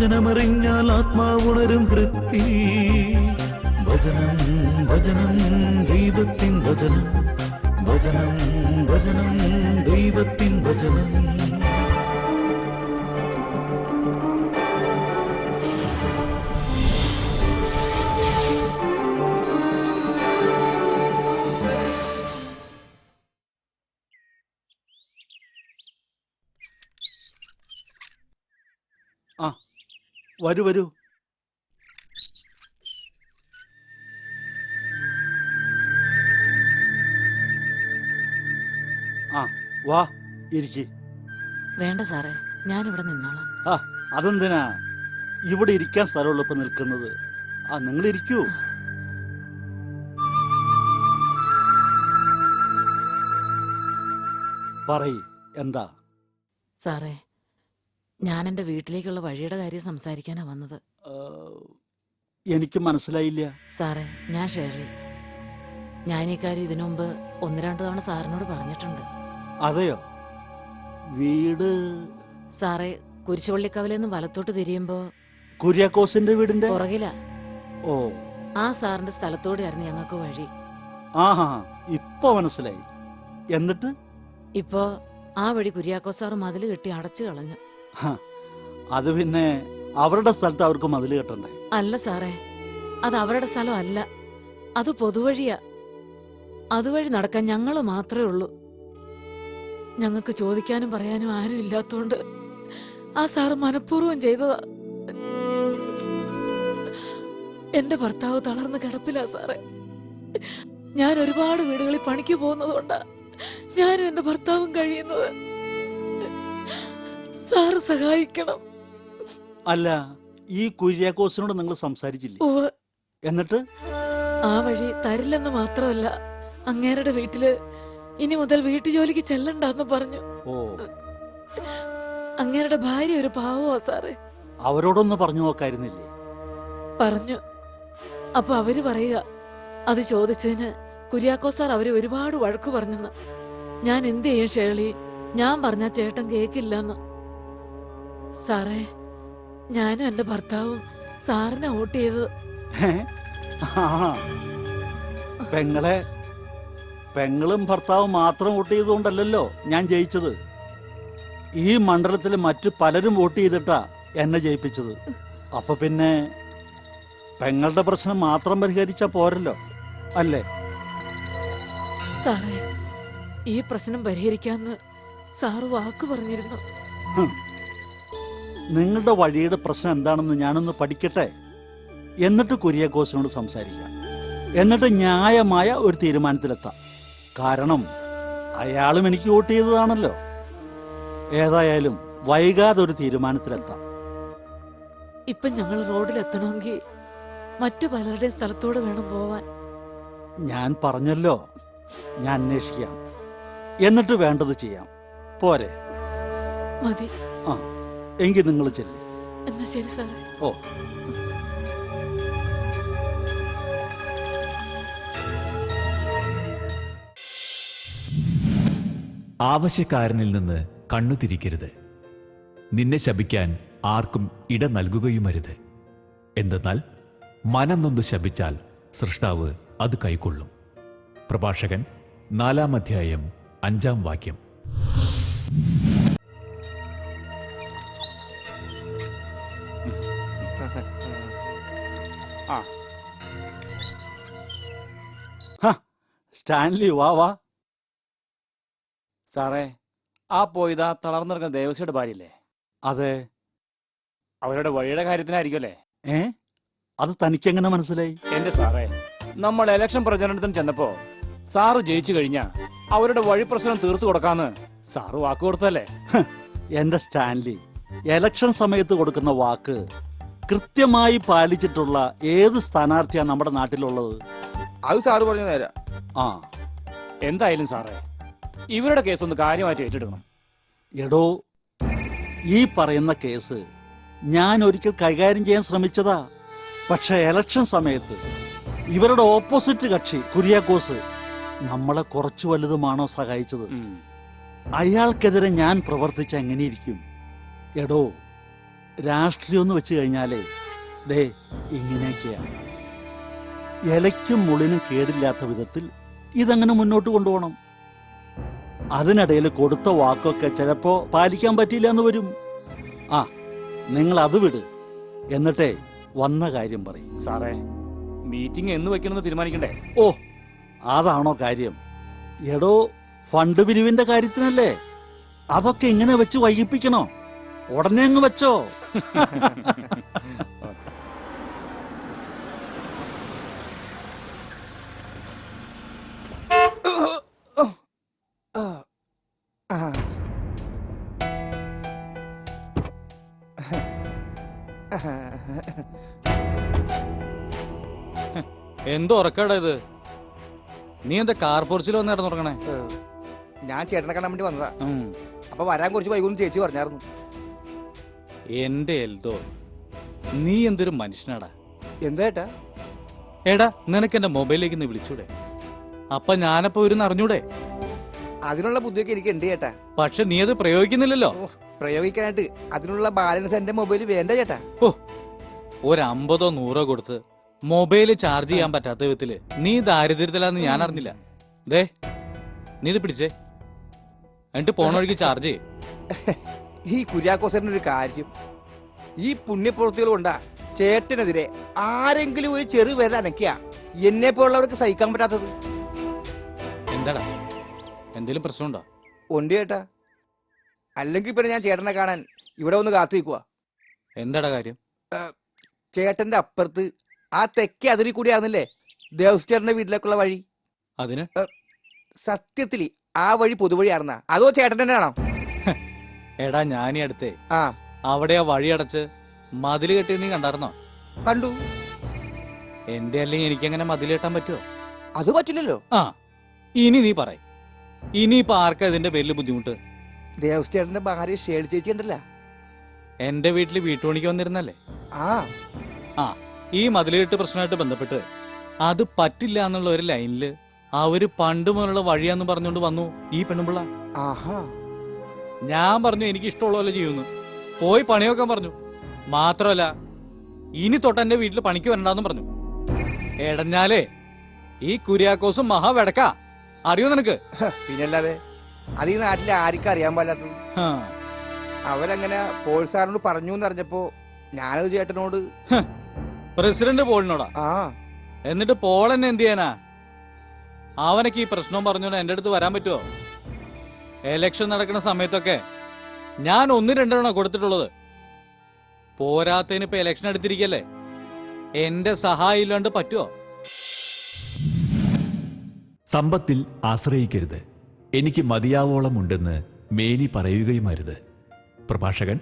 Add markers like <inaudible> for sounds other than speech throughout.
വചനമറിഞ്ഞാൽ ആത്മാവുണരും വൃത്തി. വചനം വചനം ദൈവത്തിൻ വചനം വചനം വചനം ദൈവത്തിൻ വചനം വരൂ വരൂ. ആ വാ ഇരിക്കി. വേണ്ട സാറേ ഞാൻ ഇവിടെ നിന്നോളാം. ആ അതെന്തിനാ? ഇവിടെ ഇരിക്കാൻ സ്ഥലമുള്ള ഇപ്പൊ നിൽക്കുന്നത്. ആ നിങ്ങൾ ഇരിക്കൂ. പറയ് എന്താ? സാറേ ഞാൻ എന്റെ വീട്ടിലേക്കുള്ള വഴിയുടെ കാര്യം സംസാരിക്കാനാ വന്നത്. എനിക്ക് മനസ്സിലായില്ല. സാറേ ഞാൻ ഷേർലി. ഞാൻ ഈ കാര്യം ഇതിനു മുമ്പ് ഒന്ന് രണ്ട് തവണ സാറിനോട് പറഞ്ഞിട്ടുണ്ട്. അതെയോ? വീട്? സാറേ കുരിശുപള്ളിക്കവലെന്ന് വലത്തോട്ട് തിരിയുമ്പോ കുര്യാക്കോസിന്റെ വീടിന്റെ? പുറകില. ഓ. ആ സാറിന്റെ സ്ഥലത്തോടെയായിരുന്നു ഞങ്ങൾക്ക് വഴി. ആഹാ ഇപ്പൊ മനസ്സിലായി. എന്നിട്ട്? ഇപ്പോ ആ വഴി കുര്യാക്കോ സാറ് മതിൽ കെട്ടി അടച്ചു കളഞ്ഞു. അത് പിന്നെ അവരുടെ സ്ഥലത്ത് അവർക്ക് മതിൽ കെട്ടണ്ടേ? അല്ല സാറേ അത് അവരുടെ സ്ഥലം അല്ല. അത് പൊതുവഴിയാ. അതുവഴി നടക്കാൻ ഞങ്ങൾ മാത്രമേ ഉള്ളൂ. ഞങ്ങൾക്ക് ചോദിക്കാനും പറയാനും ആരും ഇല്ലാത്തോണ്ട് ആ സാറ് മനഃപൂർവം ചെയ്തതാ. എന്റെ ഭർത്താവ് തളർന്ന് കിടപ്പില്ല സാറേ. ഞാൻ ഒരുപാട് വീടുകളിൽ പണിക്ക് പോകുന്നതുകൊണ്ടാ ഞാനും എന്റെ ഭർത്താവും കഴിയുന്നത്. സാറ് സഹായിക്കണം. അല്ല ഈ കുര്യാക്കോസിനോട് നിങ്ങൾ സംസാരിച്ചില്ലേ? എന്നിട്ട്? ആ വഴി തരില്ലെന്ന് മാത്രമല്ല അങ്ങേരുടെ വീട്ടിൽ ഇനി മുതൽ വീട്ടു ജോലിക്ക് ചെല്ലണ്ടെന്ന് പറഞ്ഞു. ഓ. അങ്ങേരുടെ ഭാര്യ ഒരു പാവമാ സാറേ. അവരോടൊന്ന് പറഞ്ഞു നോക്കായിരുന്നില്ലേ? പറഞ്ഞു. അപ്പൊ അവർ പറയുക അത് ചോദിച്ചതിന് കുര്യാക്കോ സാർ അവർ ഒരുപാട് വഴക്ക് പറഞ്ഞെന്ന്. ഞാൻ എന്ത് ചെയ്യും ഷേളി? ഞാൻ പറഞ്ഞ ചേട്ടൻ കേക്കില്ലെന്ന്. സാറേ ഞാനും എന്റെ ഭർത്താവും സാറിനെ വോട്ട് ചെയ്തത്? ആ. പെങ്ങളെ പെങ്ങളും ഭർത്താവും മാത്രം വോട്ട് ചെയ്തുകൊണ്ടല്ലല്ലോ ഞാൻ ജയിച്ചത്. ഈ മണ്ഡലത്തിൽ മറ്റു പലരും വോട്ട് ചെയ്തിട്ടാ എന്നെ ജയിപ്പിച്ചത്. അപ്പൊ പിന്നെ പെങ്ങളുടെ പ്രശ്നം മാത്രം പരിഹരിച്ച പോരല്ലോ അല്ലേ? സാറേ ഈ പ്രശ്നം പരിഹരിക്കാന്ന് സാറ് വാക്ക് പറഞ്ഞിരുന്നു. നിങ്ങളുടെ വഴിയുടെ പ്രശ്നം എന്താണെന്ന് ഞാനൊന്ന് പഠിക്കട്ടെ? എന്നിട്ട് കുര്യാക്കോസിനോട് സംസാരിക്കാം. എന്നിട്ട് ന്യായമായ ഒരു തീരുമാനത്തിലെത്താം. കാരണം അയാളും എനിക്ക് വോട്ട് ചെയ്തതാണല്ലോ. ഏതായാലും വൈകാതെ ഒരു തീരുമാനത്തിലെത്താം. ഇപ്പൊ ഞങ്ങൾ റോഡിലെത്തണമെങ്കിൽ മറ്റു പലരുടെയും സ്ഥലത്തോട് വേണം പോവാൻ. ഞാൻ പറഞ്ഞല്ലോ. ഞാൻ അന്വേഷിക്കാം. എന്നിട്ട് വേണ്ടത് ചെയ്യാം. പോരെ. മതി. ആ. എങ്കിൽ നിങ്ങൾ ചെല്ലി. എന്നാ ശരി സാറേ. ഓ. ആവശ്യക്കാരനിൽ നിന്ന് കണ്ണു തിരിക്കരുത്. നിന്നെ ശപിക്കാൻ ആർക്കും ഇട നൽകുകയുമരുത്. എന്തെന്നാൽ മനം നൊന്ന് ശപിച്ചാൽ സൃഷ്ടാവ് അത് കൈക്കൊള്ളും. പ്രഭാഷകൻ നാലാം അധ്യായം അഞ്ചാം വാക്യം. സ്റ്റാൻലി വാ വാ. സാറേ ആ പോയിതാ തളർന്നിറങ്ങുന്ന ദേവസ്വയുടെ ഭാര്യല്ലേ അതെ. അവരുടെ വഴിയുടെ കാര്യത്തിനായിരിക്കുമല്ലേ? ഏ? അത് തനിക്ക് തനിക്കെങ്ങനെ മനസ്സിലായി? എന്റെ സാറേ നമ്മൾ ഇലക്ഷൻ പ്രചരണത്തിന് ചെന്നപ്പോ സാറ് ജയിച്ചു കഴിഞ്ഞാ അവരുടെ വഴി പ്രശ്നം തീർത്തു കൊടുക്കാന്ന് സാറ് വാക്ക് കൊടുത്തല്ലേ എന്റെ സ്റ്റാൻലി എലക്ഷൻ സമയത്ത് കൊടുക്കുന്ന വാക്ക് കൃത്യമായി പാലിച്ചിട്ടുള്ള ഏത് സ്ഥാനാർത്ഥിയാണ് നമ്മുടെ നാട്ടിലുള്ളത്? അത് സാറ് പറഞ്ഞ നേരാ. ആ. എന്തായാലും സാറേ ഇവരുടെ കേസ് ഒന്ന് കാര്യമായിട്ട് ഏറ്റെടുക്കണം. എടോ ഈ പറയുന്ന കേസ് ഞാൻ ഒരിക്കൽ കൈകാര്യം ചെയ്യാൻ ശ്രമിച്ചതാ. പക്ഷെ എലക്ഷൻ സമയത്ത് ഇവരുടെ ഓപ്പോസിറ്റ് കക്ഷി കുര്യാക്കോസ് നമ്മളെ കുറച്ചു വലുതുമാണോ സഹായിച്ചത്. അയാൾക്കെതിരെ ഞാൻ പ്രവർത്തിച്ച എങ്ങനെയിരിക്കും? എടോ രാഷ്ട്രീയം എന്ന് വെച്ച് കഴിഞ്ഞാലേ ദേ ഇങ്ങനെയൊക്കെയാണ്. ഇലയ്ക്കും മുള്ളിനും കേടില്ലാത്ത വിധത്തിൽ ഇതങ്ങനെ മുന്നോട്ട് കൊണ്ടുപോകണം. അതിനിടയിൽ കൊടുത്ത വാക്കൊക്കെ ചിലപ്പോ പാലിക്കാൻ പറ്റിയില്ല എന്ന് വരും. ആ നിങ്ങൾ അത് വിട്. എന്നിട്ടേ വന്ന കാര്യം പറയും. സാറേ മീറ്റിംഗ് എന്ന് വെക്കണമെന്ന് തീരുമാനിക്കണ്ടേ? ഓ അതാണോ കാര്യം. എടോ ഫണ്ട് പിരിവിന്റെ കാര്യത്തിനല്ലേ? അതൊക്കെ ഇങ്ങനെ വെച്ച് വൈകിപ്പിക്കണോ? ഉടനെ അങ്ങ് വെച്ചോ. എന്തോ ഉറക്കടാ ഇത്? നീ എന്താ കാർ പൊറിച്ചിൽ വന്ന് ഇറന്നുറങ്ങണേ ഞാൻ ചേട്ടനെ കാണാൻ വേണ്ടി വന്നതാ. അപ്പൊ വരാൻ കുറച്ച് വൈകുന്നു ചേച്ചി പറഞ്ഞായിരുന്നു. എന്റെ എൽദോ നീ എന്തൊരു മനുഷ്യനാടാ? എന്താ ഏടാ എടാ നിനക്ക് എന്റെ മൊബൈലിലേക്ക് നീ വിളിച്ചൂടെ? അപ്പൊ ഞാനപ്പോ ഒരു അറിഞ്ഞൂടെ? അതിനുള്ള ബുദ്ധിയൊക്കെ എനിക്ക് ഉണ്ട് ചേട്ടാ. പക്ഷെ നീ അത് പ്രയോഗിക്കുന്നില്ലല്ലോ. പ്രയോഗിക്കാനായിട്ട് അതിനുള്ള ബാലൻസ് എന്റെ മൊബൈൽ വേണ്ട ചേട്ടാ. ഓ ഒരു അമ്പതോ നൂറോ കൊടുത്ത് മൊബൈൽ ചാർജ് ചെയ്യാൻ പറ്റാത്ത വിധത്തിൽ നീ ദാരിദ്ര്യത്തിലാന്ന് ഞാൻ അറിഞ്ഞില്ല. ദേ നീ ഇത് പിടിച്ചേ. എന്നിട്ട് പോണ വഴിക്ക് ചാർജ് ചെയ്യ്. <laughs> ഈ കുര്യാക്കോസറിന്റെ ഒരു കാര്യം. ഈ പുണ്യപ്രവൃത്തികൾ കൊണ്ടാ ചേട്ടനെതിരെ ആരെങ്കിലും ഒരു ചെറു വില അനക്കിയ എന്നെ പോലുള്ളവർക്ക് സഹിക്കാൻ പറ്റാത്തത്. എന്താടാ? എന്തെങ്കിലും പ്രശ്നമുണ്ടോ? ഉണ്ട് ചേട്ടാ. അല്ലെങ്കിൽ പിന്നെ ഞാൻ ചേട്ടനെ കാണാൻ ഇവിടെ ഒന്ന് കാത്തു നിൽക്കുക എന്താടാ കാര്യം? ചേട്ടന്റെ അപ്പുറത്ത് ആ തെക്കേ അതിരി കൂടി ആയിരുന്നില്ലേ ദേവസ്ചേട്ടന്റെ വീട്ടിലേക്കുള്ള വഴി. അതിന്? സത്യത്തിൽ ആ വഴി പൊതുവഴി അതോ ചേട്ടൻ തന്നെയാണോ? എടാ ഞാനീ അടുത്തേ. ആ. അവിടെ ആ വഴി അടച്ച് മതിൽ കെട്ടിയത് നീ കണ്ടായിരുന്നോ? കണ്ടു. എന്റെ അല്ലെങ്കിൽ എനിക്ക് മതിൽ കെട്ടാൻ പറ്റുമോ അത് പറ്റില്ലല്ലോ. ആ ഇനി നീ പറ ഇനിയിപ്പൊ ആർക്കാ ഇതിന്റെ പേരിൽ ബുദ്ധിമുട്ട്? ദേവസ്ഥേട്ടന്റെ ഭാര്യ ഷേൾ ചേച്ചി ഉണ്ടല്ല എന്റെ വീട്ടിൽ വീട്ടുപണിക്ക് വന്നിരുന്നല്ലേ? ആ. ആ ഈ മതിലുകെട്ട് പ്രശ്നമായിട്ട് ബന്ധപ്പെട്ട് അത് പറ്റില്ല എന്നുള്ള ഒരു ലൈനിൽ അവർ പണ്ട് മുതലുള്ള വഴിയാന്ന് പറഞ്ഞുകൊണ്ട് വന്നു ഈ പെണ്ണുമ്പിള്ള. ആഹാ. ഞാൻ പറഞ്ഞു എനിക്ക് ഇഷ്ടമുള്ള പോലെ ചെയ്യുന്നു. പോയി പണിയൊക്കെ പറഞ്ഞു. മാത്രമല്ല ഇനി തൊട്ട് എന്റെ വീട്ടിൽ പണിക്ക് വരണ്ടെന്നും പറഞ്ഞു. എടഞ്ഞാലേ ഈ കുര്യാക്കോസും മഹാ വെടക്ക. അറിയോ നിനക്ക്? പിന്നല്ലാതെ അത് ഈ നാട്ടിലെ ആർക്കും അറിയാൻ പാടില്ലാത്തത്. ഹാ. അവരങ്ങനെ പോൾ സാറിനോട് പറഞ്ഞു എന്നറിഞ്ഞപ്പോ ഞാനത് ചേട്ടനോട് പ്രസിഡന്റ് പോളിനോടാ? ആ. എന്നിട്ട് പോൾ എന്നെ എന്ത് ചെയ്യാനാ? അവനൊക്കെ ഈ പ്രശ്നം പറഞ്ഞോണ്ട് എന്റെ അടുത്ത് വരാൻ പറ്റുമോ എലക്ഷൻ നടക്കുന്ന സമയത്തൊക്കെ ഞാൻ ഒന്ന് രണ്ടെണ്ണ കൊടുത്തിട്ടുള്ളത്. പോരാത്തതിന് ഇപ്പൊ എലക്ഷൻ എടുത്തിരിക്കല്ലേ? എന്റെ സഹായം ഇല്ലാണ്ട് പറ്റുമോ സമ്പത്തിൽ ആശ്രയിക്കരുത്. എനിക്ക് മതിയാവോളം ഉണ്ടെന്ന് മേനി പറയുകയുമരുത് പ്രഭാഷകൻ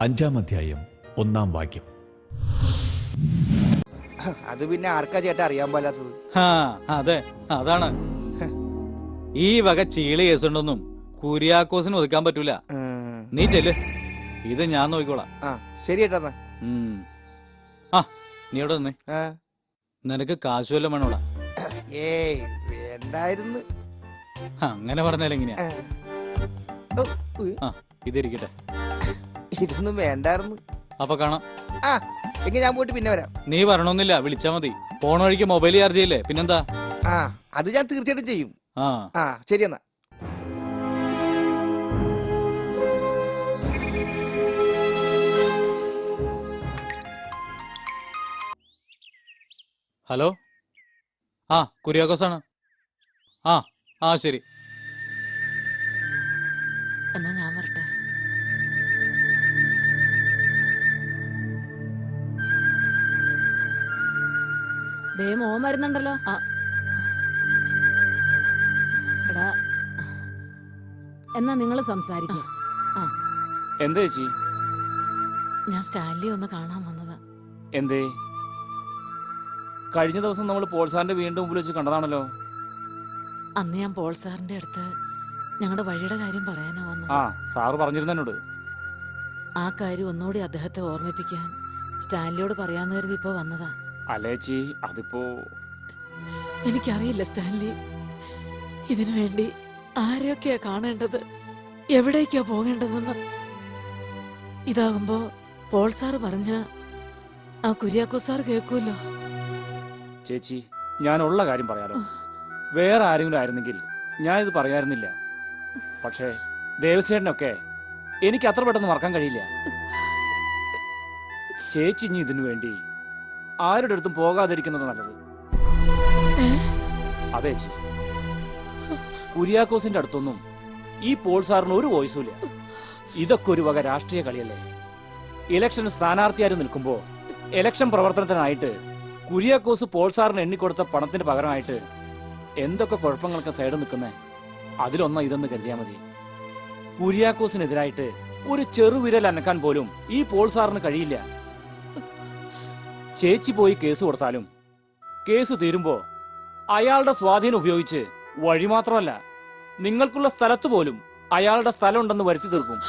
അഞ്ചാം അധ്യായം ഒന്നാം വാക്യം. അത് പിന്നെ ആർക്കാ ചേട്ടാ അറിയാൻ പാടില്ലാത്തത്? ആ അതെ അതാണ്. ഈ വക ചീളി കേസുണ്ടൊന്നും കുര്യാക്കോസിന് ഒതുക്കാൻ പറ്റൂല. നീ ചെല്ല്. ഇത് ഞാൻ നോക്കിക്കോളാം. ആ ശരി ഏട്ടാ ഉം. ആ നീ ഇവിടെ നിന്നേ? ആ. നിനക്ക് കാശ് വല്ലതും വേണോടാ? ഏയ് വേണ്ടായിരുന്നു. അങ്ങനെ പറഞ്ഞാൽ എങ്ങനെയാ? ആ. ഓ, ഉയ്. ആ ഇതിരിക്കട്ടെ. ഇതൊന്നും വേണ്ടായിരുന്നു. അപ്പൊ കാണാം. ആ എങ്കിൽ ഞാൻ പോയിട്ട് പിന്നെ വരാം. നീ വരണമെന്നില്ല വിളിച്ചാ മതി. പോണ വഴിക്ക് മൊബൈൽ ചാർജ് ചെയ്യില്ലേ? പിന്നെന്താ? ആ അത് ഞാൻ തീർച്ചയായിട്ടും ചെയ്യും. ആ. ആ ശരി എന്നാ. ഹലോ? ആ കുര്യാക്കോസ് ആണ് ആ ആ ശരി. എന്നാ ഞാൻ വരട്ടെ. ദേ മോൻ വരുന്നുണ്ടല്ലോ. ആ. എടാ. എന്നാ നിങ്ങൾ സംസാരിക്കും. എന്താ ചേച്ചി? ഞാൻ സ്റ്റാൻലി ഒന്ന് കാണാൻ വന്നതാ. എന്തേ? കഴിഞ്ഞ ദിവസം നമ്മൾ പോൾ സാറിന്റെ വീണ്ടും മുമ്പിൽ വെച്ച് കണ്ടതാണല്ലോ. അന്ന് ഞാൻ പോൾ സാറിന്റെ അടുത്ത് ഞങ്ങളുടെ വഴിയുടെ കാര്യം പറയാനാ വന്നത്. ആ സാറ് പറഞ്ഞിരുന്നോട് ആ കാര്യം ഒന്നുകൂടി അദ്ദേഹത്തെ ഓർമ്മിപ്പിക്കാൻ സ്റ്റാൻലിയോട് പറയാന്ന് കരുതി ഇപ്പൊ വന്നതാ. അലേച്ചി അതിപ്പോ എനിക്കറിയില്ല സ്റ്റാൻലി. ഇതിനു വേണ്ടി ആരെയൊക്കെയാ കാണേണ്ടത്? എവിടേക്കാ പോകേണ്ടതെന്ന്. ഇതാകുമ്പോ പോൾ സാർ പറഞ്ഞ ആ കുര്യാക്കോ സാർ കേൾക്കുമല്ലോ. ചേച്ചി ഞാൻ ഉള്ള കാര്യം പറയാലോ. വേറെ ആരെങ്കിലും ആയിരുന്നെങ്കിൽ ഞാനിത് പറയാറുന്നില്ല. പക്ഷേ ദേവസേനൊക്കെ എനിക്ക് അത്ര പെട്ടെന്ന് മറക്കാൻ കഴിയില്ല. ചേച്ചി ഇനി ഇതിനു വേണ്ടി ആരുടെ അടുത്തും പോകാതിരിക്കുന്നത് നല്ലത്? അതെ ചേച്ചി. കുര്യാക്കോസിന്റെ അടുത്തൊന്നും ഈ പോൾ സാറിന് ഒരു വോയിസും ഇല്ല ഇതൊക്കെ ഒരു വക രാഷ്ട്രീയ കളിയല്ലേ. ഇലക്ഷൻ സ്ഥാനാർത്ഥിയായി നിൽക്കുമ്പോ ഇലക്ഷൻ പ്രവർത്തനത്തിനായിട്ട് കുര്യാക്കോസ് പോൾ സാറിന് എണ്ണിക്കൊടുത്ത പണത്തിന് പകരമായിട്ട് എന്തൊക്കെ കുഴപ്പങ്ങളൊക്കെ സൈഡ് നിൽക്കുന്നേ? അതിലൊന്നാ ഇതെന്ന് കരുതിയാ മതി. കുര്യാക്കോസിനെതിരായിട്ട് ഒരു ചെറുവിരൽ അനക്കാൻ പോലും ഈ പോൾ സാറിന് കഴിയില്ല. ചേച്ചി പോയി കേസ് കൊടുത്താലും കേസ് തീരുമ്പോ അയാളുടെ സ്വാധീനം ഉപയോഗിച്ച് വഴി മാത്രമല്ല നിങ്ങൾക്കുള്ള സ്ഥലത്ത് പോലും അയാളുടെ സ്ഥലം ഉണ്ടെന്ന് വരുത്തി തീർക്കും.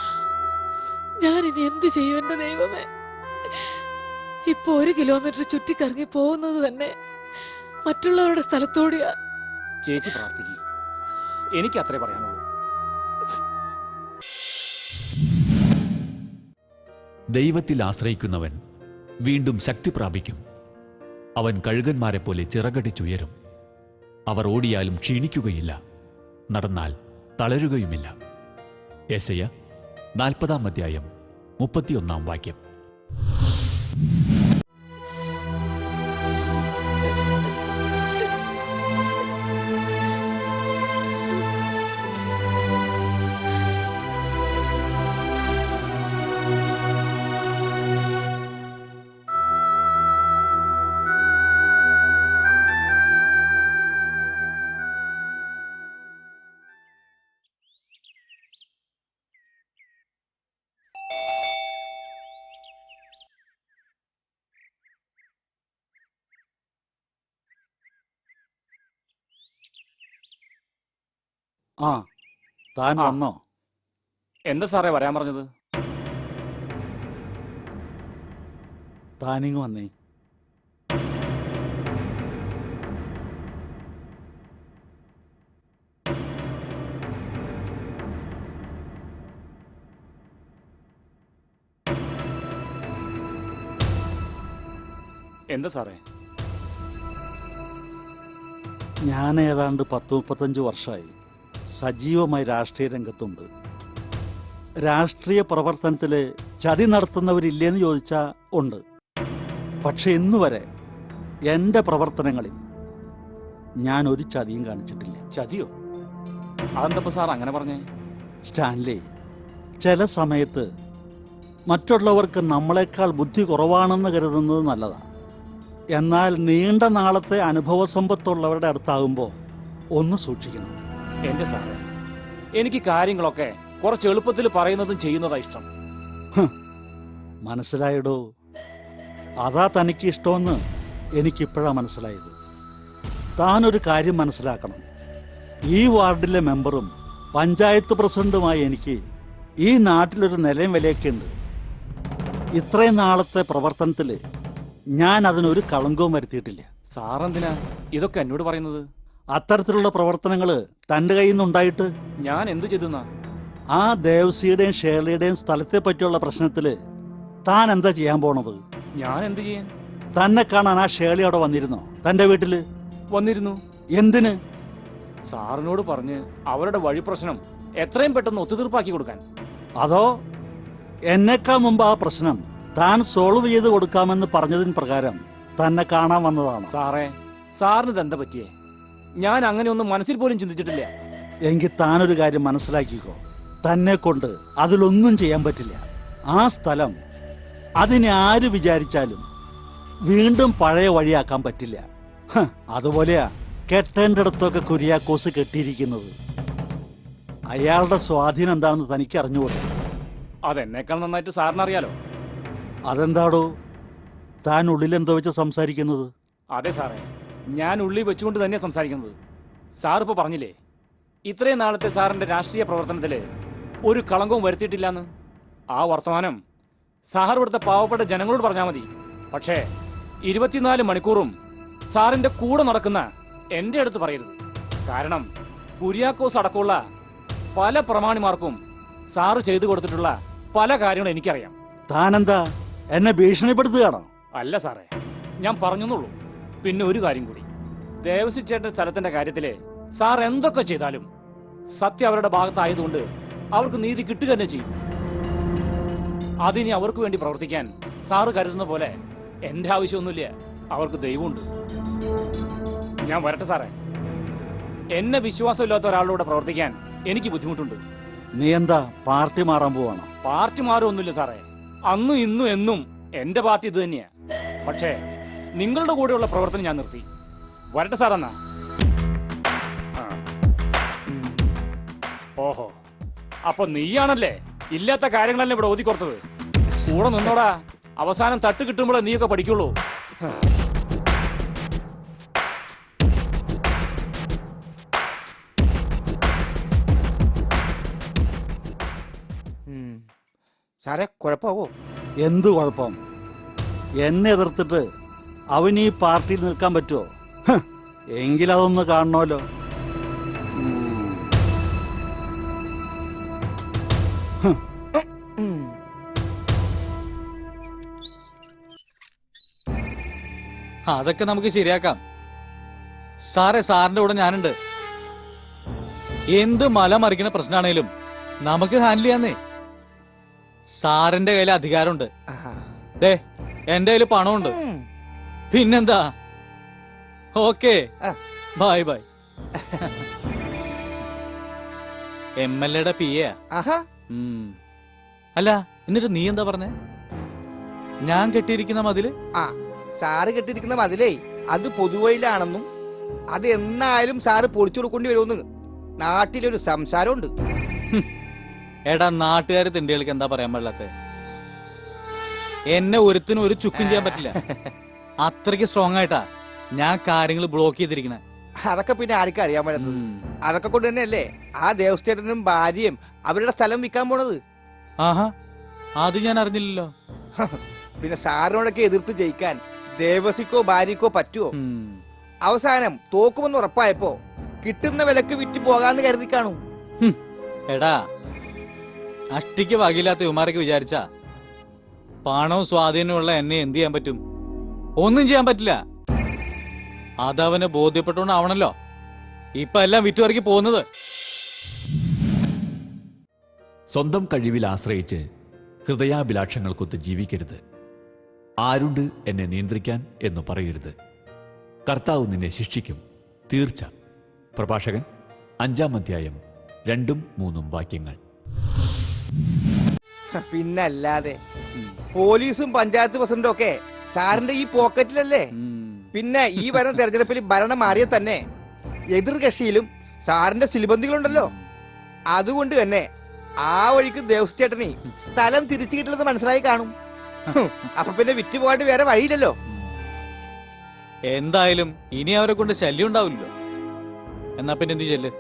ഞാനിനി എന്ത് ചെയ്യും എന്റെ ദൈവമേ? ഇപ്പൊ ഒരു കിലോമീറ്റർ ചുറ്റിക്കറങ്ങി പോകുന്നത് തന്നെ മറ്റുള്ളവരുടെ സ്ഥലത്തോടെയാ. ചേച്ചി പ്രാർത്ഥിക്കുക എനിക്ക് അത്രേ പറയാനുള്ളൂ. ദൈവത്തിൽ ആശ്രയിക്കുന്നവൻ വീണ്ടും ശക്തി പ്രാപിക്കും. അവൻ കഴുകന്മാരെ പോലെ ചിറകടിച്ചുയരും. അവർ ഓടിയാലും ക്ഷീണിക്കുകയില്ല. നടന്നാൽ തളരുകയുമില്ല. യശയ നാൽപ്പതാം അധ്യായം മുപ്പത്തിയൊന്നാം വാക്യം. ആ. താൻ വന്നോ? എന്താ സാറേ വരാൻ പറഞ്ഞത്? താനിങ് വന്നേ. എന്താ സാറേ? ഞാൻ ഏതാണ്ട് പത്ത് മുപ്പത്തഞ്ച് വർഷമായി സജീവമായി രാഷ്ട്രീയ രംഗത്തുണ്ട്. രാഷ്ട്രീയ പ്രവർത്തനത്തിൽ ചതി നടത്തുന്നവരില്ലേന്ന് ചോദിച്ചാൽ ഉണ്ട്. പക്ഷെ ഇന്ന് വരെ എന്റെ പ്രവർത്തനങ്ങളിൽ ഞാൻ ഒരു ചതിയും കാണിച്ചിട്ടില്ല. ചതിയോ? അതെന്തപ്പോ സാർ അങ്ങനെ പറഞ്ഞേ? സ്റ്റാൻലി ചില സമയത്ത് മറ്റുള്ളവർക്ക് നമ്മളെക്കാൾ ബുദ്ധി കുറവാണെന്ന് കരുതുന്നത് നല്ലതാണ് എന്നാൽ നീണ്ട നാളത്തെ അനുഭവ സമ്പത്തുള്ളവരുടെ അടുത്താകുമ്പോൾ ഒന്ന് സൂക്ഷിക്കണം. എന്റെ സാറേ എനിക്ക് കാര്യങ്ങളൊക്കെ കുറച്ച് എളുപ്പത്തിൽ പറയുന്നതും ചെയ്യുന്നതാ ഇഷ്ടം. മനസ്സിലായടോ. അതാ തനിക്ക് ഇഷ്ടമെന്ന് എനിക്കിപ്പോഴാ മനസ്സിലായത്. താനൊരു കാര്യം മനസ്സിലാക്കണം. ഈ വാർഡിലെ മെമ്പറും പഞ്ചായത്ത് പ്രസിഡന്റുമായി എനിക്ക് ഈ നാട്ടിലൊരു നിലയും വിലയൊക്കെ ഉണ്ട് ഇത്രയും നാളത്തെ പ്രവർത്തനത്തിൽ ഞാൻ അതിനൊരു കളങ്കവും വരുത്തിയിട്ടില്ല. സാറെന്തിനാ ഇതൊക്കെ എന്നോട് പറയുന്നത്? അത്തരത്തിലുള്ള പ്രവർത്തനങ്ങൾ തന്റെ കയ്യിൽ നിന്നുണ്ടായിട്ട്? ഞാൻ എന്ത് ചെയ്തെന്നാ? ആ ദേവസിയുടെയും ഷേർലിയുടെയും സ്ഥലത്തെ പറ്റിയുള്ള പ്രശ്നത്തിൽ താൻ എന്താ ചെയ്യാൻ പോണത്? ഞാൻ എന്ത് ചെയ്യാൻ? തന്നെ കാണാൻ ആ ഷേളി അവിടെ വന്നിരുന്നോ? തന്റെ വീട്ടിൽ വന്നിരുന്നു. എന്തിന്? സാറിനോട് പറഞ്ഞ് അവരുടെ വഴി പ്രശ്നം എത്രയും പെട്ടെന്ന് ഒത്തുതീർപ്പാക്കി കൊടുക്കാൻ. അതോ എന്നേക്കാൾ മുമ്പ് ആ പ്രശ്നം താൻ സോൾവ് ചെയ്ത് കൊടുക്കാമെന്ന് പറഞ്ഞതിന് പ്രകാരം തന്നെ കാണാൻ വന്നതാണ്. സാറേ സാറിന് ഇതെന്താ പറ്റിയേ? ഞാൻ അങ്ങനെ ഒന്നും മനസ്സിൽ പോലും ചിന്തിച്ചിട്ടില്ല. എങ്കിൽ താനൊരു കാര്യം മനസ്സിലാക്കിക്കോ. തന്നെ കൊണ്ട് അതിലൊന്നും ചെയ്യാൻ പറ്റില്ല. ആ സ്ഥലം അതിനെ ആര് വിചാരിച്ചാലും വീണ്ടും പഴയ വഴിയാക്കാൻ പറ്റില്ല. അതുപോലെയാ കെട്ടേണ്ടടത്തൊക്കെ കുര്യാക്കോസ് കെട്ടിയിരിക്കുന്നത്. അയാളുടെ സ്വാധീനം എന്താണെന്ന് തനിക്ക് അറിഞ്ഞുകൂടെ അതെന്നേക്കാൾ നന്നായിട്ട് സാറിന് അറിയാലോ അതെന്താടോ? താൻ ഉള്ളിലെന്തോ വെച്ച് സംസാരിക്കുന്നത്? അതെ സാറേ. ഞാൻ ഉള്ളി വെച്ചുകൊണ്ട് തന്നെ സംസാരിക്കുന്നത്. സാർ പറഞ്ഞില്ലേ ഇത്രയും നാളത്തെ സാറിന്റെ രാഷ്ട്രീയ പ്രവർത്തനത്തിൽ ഒരു കളങ്കവും വരുത്തിയിട്ടില്ലാന്ന്? ആ വർത്തമാനം സാർ ഇവിടുത്തെ പാവപ്പെട്ട ജനങ്ങളോട് പറഞ്ഞാൽ മതി. പക്ഷേ ഇരുപത്തിനാല് മണിക്കൂറും സാറിന്റെ കൂടെ നടക്കുന്ന എന്റെ അടുത്ത് പറയരുത്. കാരണം കുര്യാക്കോസ് അടക്കമുള്ള പല പ്രമാണിമാർക്കും സാറ് ചെയ്തു കൊടുത്തിട്ടുള്ള പല കാര്യങ്ങളും എനിക്കറിയാം. താനെന്താ എന്നെ ഭീഷണിപ്പെടുത്തുകയാണോ? അല്ല സാറേ ഞാൻ പറഞ്ഞെന്നുള്ളൂ പിന്നെ ഒരു കാര്യം കൂടി. ദേവസി ചേട്ടൻ സ്ഥലത്തിന്റെ കാര്യത്തിൽ സാർ എന്തൊക്കെ ചെയ്താലും സത്യം അവരുടെ ഭാഗത്തായതുകൊണ്ട് അവർക്ക് നീതി കിട്ടുക തന്നെ ചെയ്യും. അതിനി അവർക്ക് വേണ്ടി പ്രവർത്തിക്കാൻ സാറ് കരുതുന്ന പോലെ എന്റെ ആവശ്യമൊന്നുമില്ല. അവർക്ക് ദൈവമുണ്ട്. ഞാൻ വരട്ടെ സാറേ. എന്നെ വിശ്വാസമില്ലാത്ത ഒരാളിലൂടെ പ്രവർത്തിക്കാൻ എനിക്ക് ബുദ്ധിമുട്ടുണ്ട്. നീ എന്താ പാർട്ടി മാറാൻ പോവാണ്? പാർട്ടി മാറുമൊന്നുമില്ല സാറേ. അന്നും ഇന്നും എന്നും എന്റെ പാർട്ടി ഇത് തന്നെയാ. പക്ഷേ നിങ്ങളുടെ കൂടെയുള്ള പ്രവർത്തനം ഞാൻ നിർത്തി. വരട്ടെ സാറന്ന. ഓഹോ. അപ്പൊ നീയാണല്ലേ ഇല്ലാത്ത കാര്യങ്ങളല്ലേ ഇവിടെ ഓതിക്കോർത്തത് കൂടെ നിന്നോടാ. അവസാനം തട്ട് കിട്ടുമ്പോഴേ നീയൊക്കെ പഠിക്കുള്ളൂ. സാറേ കുഴപ്പമാവോ? എന്ത് കുഴപ്പം? എന്നെ എതിർത്തിട്ട് അവന് ഈ പാർട്ടിയിൽ നിൽക്കാൻ പറ്റുമോ എങ്കിലതൊന്ന് കാണണമല്ലോ. അതൊക്കെ നമുക്ക് ശരിയാക്കാം. സാറേ സാറിന്റെ കൂടെ ഞാനുണ്ട്. എന്ത് മല മറിക്കണ പ്രശ്നമാണേലും നമുക്ക് ഹാൻഡിൽ ചെയ്യാന്നേ. സാറിന്റെ കയ്യിൽ അധികാരമുണ്ട്. ദേ എന്റെ കയ്യിൽ പണമുണ്ട്. പിന്നെന്താ? Okay. Bye bye. M L എയുടെ പി എ അല്ല എന്നിട്ട് നീ എന്താ പറഞ്ഞേ? ഞാൻ കെട്ടിയിരിക്കുന്ന മതിൽ? ആ സാറ് കെട്ടിയിരിക്കുന്ന മതിലേ. അത് പൊതുവയിലാണെന്നും അത് എന്നാലും സാറ് പൊളിച്ചു കൊടുക്കേണ്ടി വരുമെന്ന് നാട്ടിലൊരു സംസാരമുണ്ട്. എടാ നാട്ടുകാർ തിണ്ടികൾക്ക് എന്താ പറയാൻ പാടില്ലാത്ത? എന്നെ ഒരുത്തിനും ഒരു ചുക്കും ചെയ്യാൻ പറ്റില്ല. അത്രയ്ക്ക് സ്ട്രോങ് ആയിട്ടാ ഞാൻ കാര്യങ്ങൾ ബ്ലോക്ക് ചെയ്തിരിക്കണേ. അതൊക്കെ പിന്നെ ആർക്കും അറിയാൻ പറ്റുന്നത് അതൊക്കെ കൊണ്ട് തന്നെയല്ലേ ആ ദേവസ്ഥേട്ടനും ഭാര്യയും അവരുടെ സ്ഥലം വിൽക്കാൻ പോണത്? ആഹാ അത് ഞാൻ അറിഞ്ഞില്ലല്ലോ. <laughs> പിന്നെ സാറിനോടൊക്കെ എതിർത്ത് ജയിക്കാൻ ദേവസിക്കോ ഭാര്യക്കോ പറ്റുമോ അവസാനം തോക്കുമെന്ന് ഉറപ്പായപ്പോ കിട്ടുന്ന വിലക്ക് വിറ്റ് പോകാന്ന് കരുതി കാണും. എടാ അഷ്ടിക്ക് വകയില്ലാത്ത യുമാരൊക്കെ വിചാരിച്ച പണവും സ്വാധീനമുള്ള എന്നെ എന്ത് ചെയ്യാൻ പറ്റും? ഒന്നും ചെയ്യാൻ പറ്റില്ല. അതവന് ബോധ്യപ്പെട്ടോണ്ടാവണല്ലോ. ഇപ്പൊ എല്ലാം വിറ്റുവറക്കി പോകുന്നത്. സ്വന്തം കഴിവിൽ ആശ്രയിച്ച് ഹൃദയാഭിലാഷങ്ങൾക്കൊത്ത് ജീവിക്കരുത്. ആരുണ്ട് എന്നെ നിയന്ത്രിക്കാൻ എന്ന് പറയരുത്. കർത്താവ് നിന്നെ ശിക്ഷിക്കും. തീർച്ച. പ്രഭാഷകൻ അഞ്ചാം അധ്യായം രണ്ടും മൂന്നും വാക്യങ്ങൾ. പിന്നല്ലാതെ പോലീസും പഞ്ചായത്ത് പ്രസിഡന്റും ഒക്കെ സാറിന്റെ ഈ പോക്കറ്റിലല്ലേ? പിന്നെ ഈ വരുന്ന തെരഞ്ഞെടുപ്പിൽ ഭരണം മാറിയ തന്നെ എതിർ കക്ഷിയിലും സാറിന്റെ സിലിബന്ധികളുണ്ടല്ലോ. അതുകൊണ്ട് തന്നെ ആ വഴിക്ക് ദേവസ്ചേട്ടനെ സ്ഥലം തിരിച്ചു കിട്ടില്ലെന്ന് മനസ്സിലായി കാണും. അപ്പൊ പിന്നെ വിറ്റ് പോകാണ്ട് വേറെ വഴിയില്ലല്ലോ. എന്തായാലും ഇനി അവരെ കൊണ്ട് ശല്യം ഉണ്ടാവില്ലല്ലോ. എന്നാ പിന്നെ എന്ത് ചെല്ല്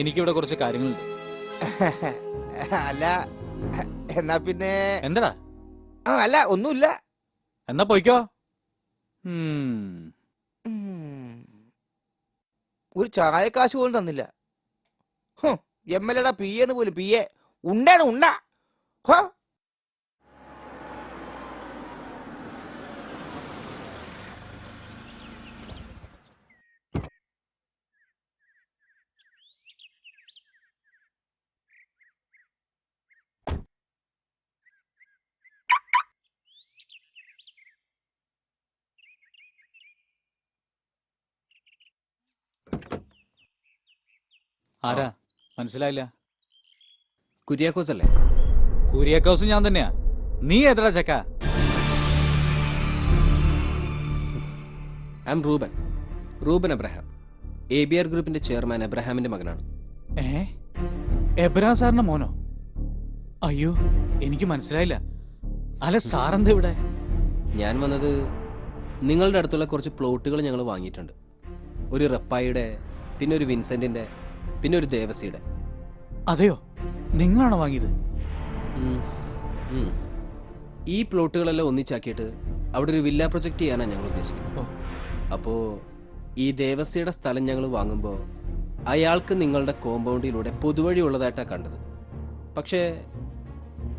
എനിക്കിവിടെ കുറച്ച് കാര്യങ്ങളുണ്ട്. <laughs> അല്ല എന്നാ പിന്നെ എന്താടാ? ആ അല്ല ഒന്നുമില്ല. എന്നാ പോയിക്കോ. ഒരു ചായക്കാശ് പോലും തന്നില്ല. എം എൽ എയുടെ പി എന്ന് പോലും പി എ ഉണ്ടാണ് ഉണ്ട. ആരാ? മനസ്സിലായില്ല. കുര്യാക്കോസ് അല്ലേ കുര്യാക്കോസ് ഞാൻ തന്നെയാ. നീ എത്ര ചക്ക? I'm Reuben. Reuben Abraham. A B R ഗ്രൂപ്പിന്റെ ചെയർമാൻ അബ്രഹാമിന്റെ മകനാണ്. ഏ? എബ്രഹാം സാറിന്റെ മോനോ? അയ്യോ എനിക്ക് മനസ്സിലായില്ല. അല്ല സാറെന്താ ഇവിടെ? ഞാൻ വന്നത് നിങ്ങളുടെ അടുത്തുള്ള കുറച്ച് പ്ലോട്ടുകൾ ഞങ്ങൾ വാങ്ങിയിട്ടുണ്ട്. ഒരു റപ്പായിയുടെ പിന്നെ ഒരു വിൻസെന്റിന്റെ പിന്നെ ഒരു ദേവസിയുടെ. അതെയോ? നിങ്ങളാണോ വാങ്ങിയത്. ഈ പ്ലോട്ടുകളെല്ലാം ഒന്നിച്ചാക്കിയിട്ട് അവിടെ ഒരു വില്ല പ്രൊജക്റ്റ് ചെയ്യാനാണ് ഞങ്ങൾ ഉദ്ദേശിക്കുന്നത്. അപ്പോ അപ്പോൾ ഈ ദേവസ്യയുടെ സ്ഥലം ഞങ്ങൾ വാങ്ങുമ്പോൾ അയാൾക്ക് നിങ്ങളുടെ കോമ്പൗണ്ടിലൂടെ പൊതുവഴി ഉള്ളതായിട്ടാണ് കണ്ടത്. പക്ഷേ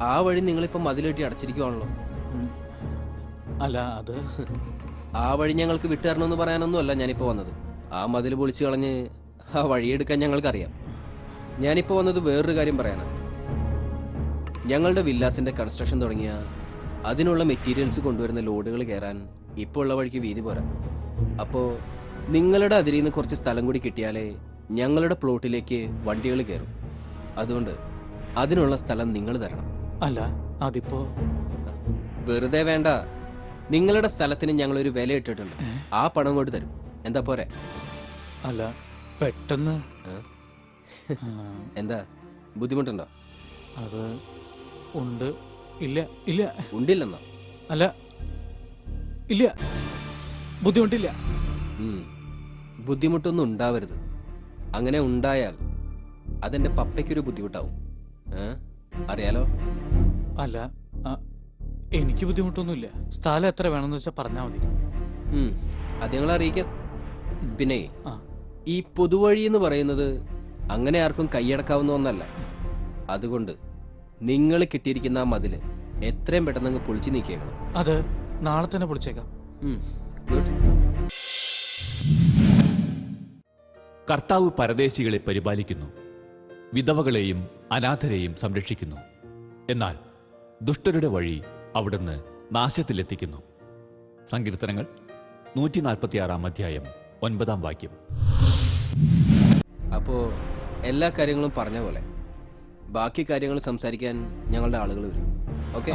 ആ വഴി നിങ്ങളിപ്പോൾ മതിലെട്ടി അടച്ചിരിക്കുവാണല്ലോ. അല്ല അത് ആ വഴി ഞങ്ങൾക്ക് വിട്ടുതരണമെന്ന് പറയാനൊന്നുമല്ല ഞാനിപ്പോൾ വന്നത്. ആ മതിൽ പൊളിച്ചു കളഞ്ഞ് ആ വഴിയെടുക്കാൻ ഞങ്ങൾക്കറിയാം. ഞാനിപ്പോൾ വന്നത് വേറൊരു കാര്യം പറയാനാണ് ഞങ്ങളുടെ വില്ലാസിന്റെ കൺസ്ട്രക്ഷൻ തുടങ്ങിയ അതിനുള്ള മെറ്റീരിയൽസ് കൊണ്ടുവരുന്ന ലോഡുകൾ കയറാൻ ഇപ്പോൾ ഉള്ള വഴിക്ക് വീതി പോരാ. അപ്പോൾ നിങ്ങളുടെ അതിരിൽ നിന്ന് കുറച്ച് സ്ഥലം കൂടി കിട്ടിയാലേ ഞങ്ങളുടെ പ്ലോട്ടിലേക്ക് വണ്ടികൾ കയറും. അതുകൊണ്ട് അതിനുള്ള സ്ഥലം നിങ്ങൾ തരണം. അല്ല അതിപ്പോ വെറുതെ വേണ്ട. നിങ്ങളുടെ സ്ഥലത്തിന് ഞങ്ങളൊരു വില ഇട്ടിട്ടുണ്ട്. ആ പണം കൊണ്ട് തരും. എന്താ പോരെ? അല്ല പെട്ടെന്ന്. എന്താ? ബുദ്ധിമുട്ടുണ്ടോ? അത് ഉണ്ട്. ഇല്ല ഇല്ല. ഉണ്ടില്ലെന്നോ? അല്ല ഇല്ല. ബുദ്ധിമുട്ടില്ല. ബുദ്ധിമുട്ടൊന്നും ഉണ്ടാവരുത്. അങ്ങനെ ഉണ്ടായാൽ അതെന്റെ പപ്പയ്ക്കൊരു ബുദ്ധിമുട്ടാവും? അറിയാലോ? അല്ല എനിക്ക് ബുദ്ധിമുട്ടൊന്നുമില്ല. സ്ഥലം എത്ര വേണമെന്ന് വെച്ചാൽ പറഞ്ഞാൽ മതി. അത് ഞങ്ങൾ അറിയിക്കാം പിന്നെ ആ. ഈ പൊതുവഴി എന്ന് പറയുന്നത് അങ്ങനെ ആർക്കും കൈയടക്കാവുന്ന ഒന്നല്ല. അതുകൊണ്ട് നിങ്ങൾ കിട്ടിയിരിക്കുന്ന ആ മതിൽ എത്രയും പെട്ടെന്ന് അങ്ങ് പൊളിച്ചു നീക്കിയേക്കണം. അത് നാളെ തന്നെ പൊളിച്ചേക്കാം. ഗുഡ്. കർത്താവ് പരദേശികളെ പരിപാലിക്കുന്നു. വിധവകളെയും അനാഥരെയും സംരക്ഷിക്കുന്നു. എന്നാൽ ദുഷ്ടരുടെ വഴി അവിടുന്ന് നാശത്തിലെത്തിക്കുന്നു. സങ്കീർത്തനങ്ങൾ നൂറ്റി നാൽപ്പത്തിയാറാം അധ്യായം ഒൻപതാം വാക്യം. അപ്പോൾ എല്ലാ കാര്യങ്ങളും പറഞ്ഞ പോലെ ബാക്കി കാര്യങ്ങൾ സംസാരിക്കാൻ ഞങ്ങളുടെ ആളുകൾ വരും. ഓക്കെ?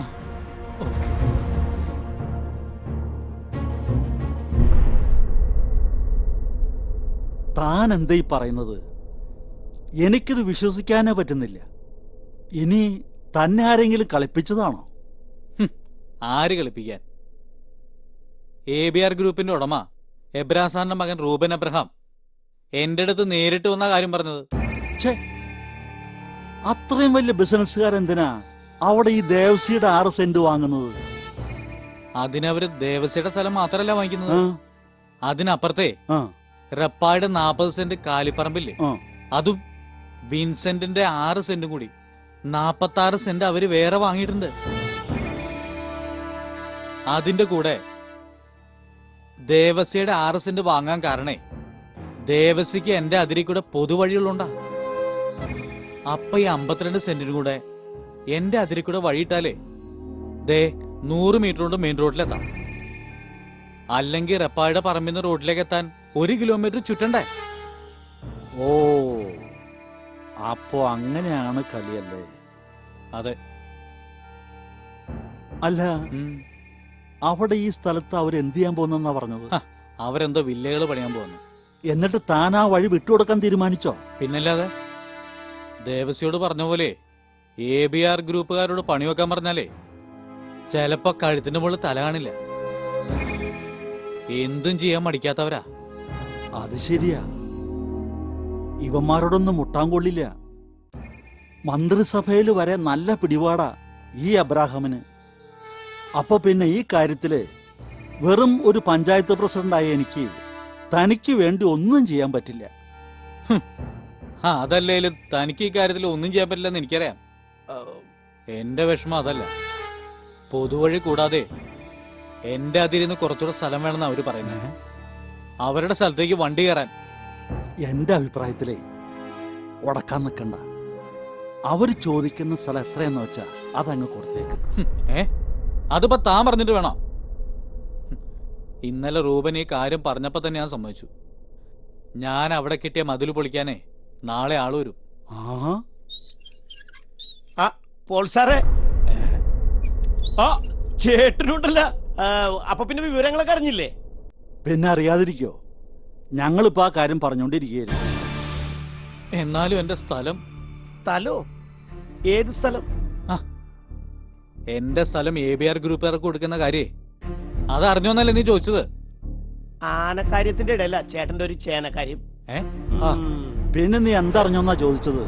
താൻ എന്താ ഈ പറയുന്നത്? എനിക്കിത് വിശ്വസിക്കാനേ പറ്റുന്നില്ല. ഇനി തന്നെ ആരെങ്കിലും കളിപ്പിച്ചതാണോ? ആര് കളിപ്പിക്കാൻ? എ ബി ആർ ഗ്രൂപ്പിന്റെ ഉടമ എബ്രാസാന്റെ മകൻ റൂബൻ അബ്രഹാം എന്റെ അടുത്ത് നേരിട്ട് വന്ന കാര്യം പറഞ്ഞത്. ഛേ അത്രയും വലിയ ബിസിനസ്സുകാരെന്തിനാ അവിടെ ഈ ദേവസിയുടെ ആറ് സെന്റ് വാങ്ങുന്നത്? അതിനവര് ദേവസിയുടെ സ്ഥലം മാത്രല്ല വാങ്ങിക്കുന്നത്. അതിനപ്പുറത്തേ ആ, റെപ്പായുടെ നാൽപ്പത് സെന്റ് കാലിപ്പറമ്പില്ലേ? ആ. അതും വിൻസെന്റിന്റെ ആറ് സെന്റും കൂടി. നാപ്പത്തി ആറ് സെന്റ് അവർ വേറെ വാങ്ങിയിട്ടുണ്ട്. അതിന്റെ കൂടെ ദേവസ്യയുടെ ആറ് സെന്റ് വാങ്ങാൻ കാരണേ ദേവസ്യക്ക് എന്റെ അതിരി കൂടെ പൊതുവഴികളുണ്ടാ അപ്പ ഈ അമ്പത്തിരണ്ട് സെന്റിനും കൂടെ എന്റെ അതിരി കൂടെ വഴിയിട്ടാലേ ദേ നൂറ് മീറ്റർ കൊണ്ട് മെയിൻ റോഡിലെത്താം. അല്ലെങ്കിൽ റെപ്പായുടെ പറമ്പിൽ നിന്ന് റോഡിലേക്ക് എത്താൻ ഒരു കിലോമീറ്റർ ചുറ്റണ്ടേ? ഓ അപ്പോ അങ്ങനെയാണ് കളിയല്ലേ? അതെ. അല്ല. അവിടെ ഈ സ്ഥലത്ത് അവരെന്ത് ചെയ്യാൻ പോകുന്നെന്നാ പറഞ്ഞത്. അവരെന്തോ വില്ലകൾ പണിയാൻ പോകുന്നു. എന്നിട്ട് താൻ ആ വഴി വിട്ടുകൊടുക്കാൻ തീരുമാനിച്ചോ? പിന്നല്ലാതെ ദേവസിയോട് പറഞ്ഞ പോലെ എ ബി ആർ ഗ്രൂപ്പുകാരോട് പണി വെക്കാൻ പറഞ്ഞാലേ ചെലപ്പോ കഴുത്തിന്റെ മുകളിൽ തല കാണില്ല. എന്തും ചെയ്യാൻ മടിക്കാത്തവരാ. അത് ശരിയാ. ഇവന്മാരോടൊന്നും മുട്ടാൻ കൊള്ളില്ല. മന്ത്രിസഭയിൽ വരെ നല്ല പിടിപാടാ ഈ അബ്രാഹമിന്. അപ്പൊ പിന്നെ ഈ കാര്യത്തിൽ വെറും ഒരു പഞ്ചായത്ത് പ്രസിഡന്റായ എനിക്ക് തനിക്ക് വേണ്ടി ഒന്നും ചെയ്യാൻ പറ്റില്ല. ആ അതല്ലേലും തനിക്ക് ഈ കാര്യത്തിൽ ഒന്നും ചെയ്യാൻ പറ്റില്ലെന്ന് എനിക്കറിയാം. എന്റെ വിഷമം അതല്ല. പൊതുവഴി കൂടാതെ എന്റെ അതിരിന്ന് കുറച്ചുകൂടെ സ്ഥലം വേണമെന്ന് അവർ പറയുന്നത് അവരുടെ സ്ഥലത്തേക്ക് വണ്ടി കയറാൻ. എന്റെ അഭിപ്രായത്തിലേ ഉടക്കാൻ നിൽക്കണ്ട അവർ ചോദിക്കുന്ന സ്ഥലം എത്രയെന്ന് വെച്ചാ അതങ്ങ് കൊടുത്തേക്ക്. ഏ? അതിപ്പോ താൻ പറഞ്ഞിട്ട് വേണോ? ഇന്നലെ റൂബൻ ഈ കാര്യം പറഞ്ഞപ്പോ തന്നെ ഞാൻ സമ്മതിച്ചു. ഞാൻ അവിടെ കിട്ടിയ മതിൽ പൊളിക്കാനേ നാളെ ആൾ വരും. ആ ആ പോൾ സാറേ. ആ ചേട്ടനുണ്ടല്ല. അപ്പൊ പിന്നെ വിവരങ്ങളൊക്കെ അറിഞ്ഞില്ലേ? പിന്നെ അറിയാതിരിക്കോ? ഞങ്ങളിപ്പോ ആ കാര്യം പറഞ്ഞുകൊണ്ടിരിക്കുകയായിരുന്നു എന്നാലും എന്റെ സ്ഥലം? സ്ഥലോ? ഏത് സ്ഥലം? എന്റെ സ്ഥലം എ ബി ആർ ഗ്രൂപ്പുകാർക്ക് കൊടുക്കുന്ന കാര്യേ. അത് അറിഞ്ഞോന്നല്ലേ നീ ചോദിച്ചത്? ആനക്കാര്യത്തിന്റെ ഇടയില ചേട്ടന്റെ ഒരു ചേനക്കാര്യം. ഏ? ആ. പിന്നെ നീ എന്തറിഞ്ഞോന്നാ ചോദിച്ചത്?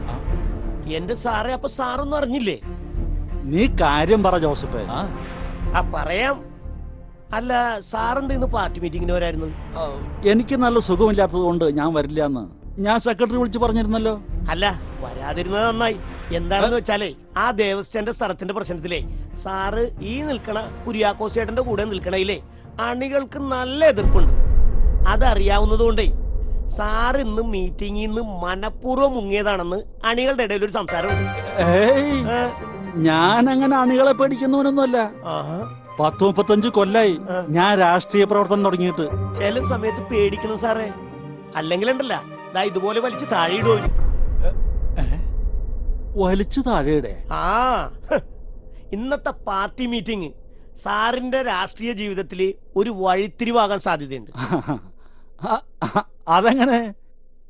എന്റെ സാറേ അപ്പൊ സാറൊന്നും അറിഞ്ഞില്ലേ? നീ കാര്യം പറ ജോസഫ്. ആ. ആ പറയാം. അല്ല സാറെന്ത് ഇന്ന് പാർട്ടി മീറ്റിംഗിന് വരായിരുന്നു? എനിക്ക് നല്ല സുഖമില്ലാത്തത് കൊണ്ട് ഞാൻ വരില്ല എന്ന് ഞാൻ സെക്രട്ടറി വിളിച്ച് പറഞ്ഞിരുന്നല്ലോ. അല്ല വരാതിരുന്നത് നന്നായി. എന്താണെന്ന് വെച്ചാലേ ആ ദേവസ്വന്റെ സ്ഥലത്തിന്റെ പ്രശ്നത്തിലേ സാറ് ഈ നിൽക്കണ കുര്യാക്കോസ് ചേട്ടന്റെ കൂടെ നിൽക്കണയിലേ അണികൾക്ക് നല്ല എതിർപ്പുണ്ട്. അതറിയാവുന്നതുകൊണ്ടേ സാർ ഇന്ന് മീറ്റിംഗിൽ നിന്ന് മനഃപൂർവം മുങ്ങിയതാണെന്ന് അണികളുടെ ഇടയിൽ ഒരു സംസാരമുണ്ട്. ഞാൻ അങ്ങനെ അണികളെ പേടിക്കുന്നവനൊന്നുമല്ല. പത്ത് മുപ്പത്തഞ്ച് കൊല്ലായി. ഞാൻ രാഷ്ട്രീയ പ്രവർത്തനം തുടങ്ങിയിട്ട്. ചില സമയത്ത് പേടിക്കണം സാറേ. അല്ലെങ്കിൽ ഉണ്ടല്ല ഇതുപോലെ വലിച്ച് താഴെ ഇടുവോ? വലിച്ചു താഴെയുടെ. ആ. ഇന്നത്തെ പാർട്ടി മീറ്റിംഗ് സാറിന്റെ രാഷ്ട്രീയ ജീവിതത്തിൽ ഒരു വഴിത്തിരിവാകാൻ സാധ്യതയുണ്ട്. <laughs> അതെങ്ങനെ?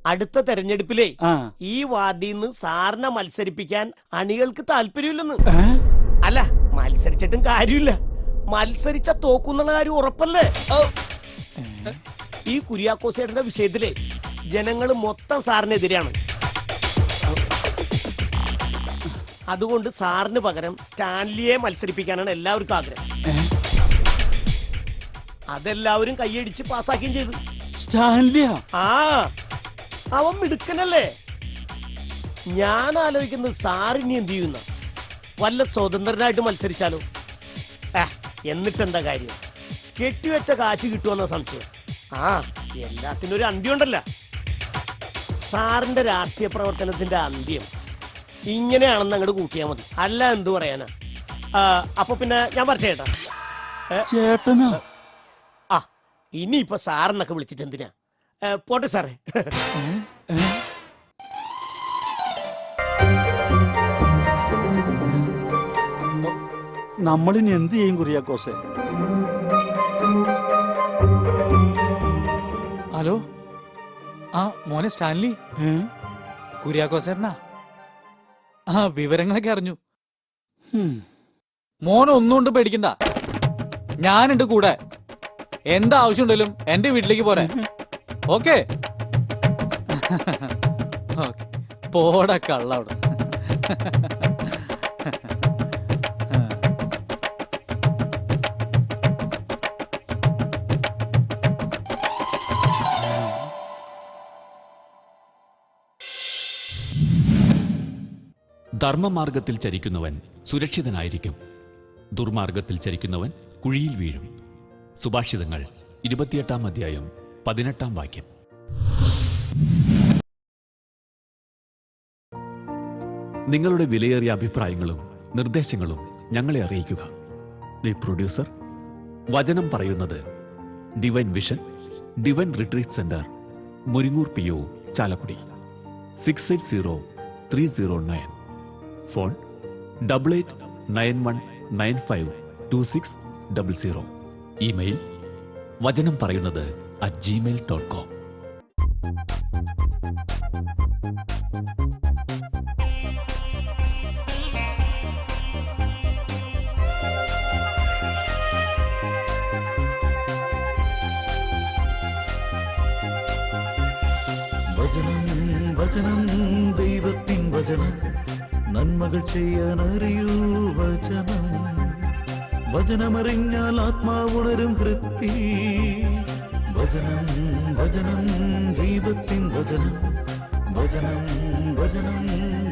അടുത്ത തെരഞ്ഞെടുപ്പിലേ ആ. ഈ വാർഡിൽ നിന്ന് സാറിനെ മത്സരിപ്പിക്കാൻ അണികൾക്ക് താല്പര്യമില്ലെന്ന്. അല്ല മത്സരിച്ചിട്ടും കാര്യമില്ല. മത്സരിച്ച തോക്കുന്നുള്ള കാര്യം ഉറപ്പല്ലേ? ഈ കുര്യാക്കോസേട്ടന്റെ വിഷയത്തിലെ ജനങ്ങൾ മൊത്തം സാറിനെതിരെയാണ്. അതുകൊണ്ട് സാറിന് പകരം സ്റ്റാൻലിയെ മത്സരിപ്പിക്കാനാണ് എല്ലാവർക്കും ആഗ്രഹം. അതെല്ലാവരും കൈയടിച്ച് പാസ്സാക്കുകയും ചെയ്തു. സ്റ്റാൻലിയ? ആ അവൻ മിടുക്കനല്ലേ? ഞാൻ ആലോചിക്കുന്നത് സാറിനി എന്ത് ചെയ്യുന്ന? വല്ല സ്വതന്ത്രനായിട്ട് മത്സരിച്ചാലോ? എന്നിട്ടെന്താ കാര്യം? കെട്ടിവെച്ച കാശ് കിട്ടുമെന്ന സംശയം. ആ എല്ലാത്തിനും ഒരു അന്ത്യമുണ്ടല്ല സാറിന്റെ രാഷ്ട്രീയ പ്രവർത്തനത്തിന്റെ അന്ത്യം. ഇങ്ങനെയാണെന്ന് അങ്ങോട്ട് കൂട്ടിയാൽ മതി. അല്ല എന്തു പറയാനാ? ആ, അപ്പൊ പിന്നെ ഞാൻ പറഞ്ഞേട്ടാ ചേട്ടനാ? ആ ഇനിയിപ്പൊ സാറിനൊക്കെ വിളിച്ചിട്ട് എന്തിനാ? ഏ, പോട്ടെ സാറേ. നമ്മളിനി എന്ത് ചെയ്യും കുറിയാക്കോസെ? ഹലോ? ആ മോനെ സ്റ്റാൻലി. ഏ? കുര്യാക്കോസേട്ടനാ ആ വിവരങ്ങളൊക്കെ അറിഞ്ഞു. ഹും. മോനെ ഒന്നും കൊണ്ട് പേടിക്കണ്ട. ഞാനുണ്ട് കൂടെ. എന്താ ആവശ്യമുണ്ടെങ്കിലും എന്റെ വീട്ടിലേക്ക് പോരെ. ഓക്കെ? <laughs> പോടാ കള്ള അവിടെ <laughs> ധർമ്മമാർഗത്തിൽ ചരിക്കുന്നവൻ സുരക്ഷിതനായിരിക്കും. ദുർമാർഗത്തിൽ ചരിക്കുന്നവൻ കുഴിയിൽ വീഴും. സുഭാഷിതങ്ങൾ ഇരുപത്തിയെട്ടാം അധ്യായം പതിനെട്ടാം വാക്യം. നിങ്ങളുടെ വിലയേറിയ അഭിപ്രായങ്ങളും നിർദ്ദേശങ്ങളും ഞങ്ങളെ അറിയിക്കുക. ദി പ്രൊഡ്യൂസർ വചനം പറയുന്നത് divine vision divine retreat centre Muringoor P O Chalakudy six eight zero three zero nine. Phone double eight nine one nine five two six double zero. Email വചനം പറയുന്നത് അറ്റ് ജിമെയിൽ ഡോട്ട് കോം അറിയൂ വചനം വചനമറിഞ്ഞാൽ ആത്മാവുണരും ഹൃത്തി വചനം വചനം ദൈവത്തിൻ വചനം. വചനം വചനം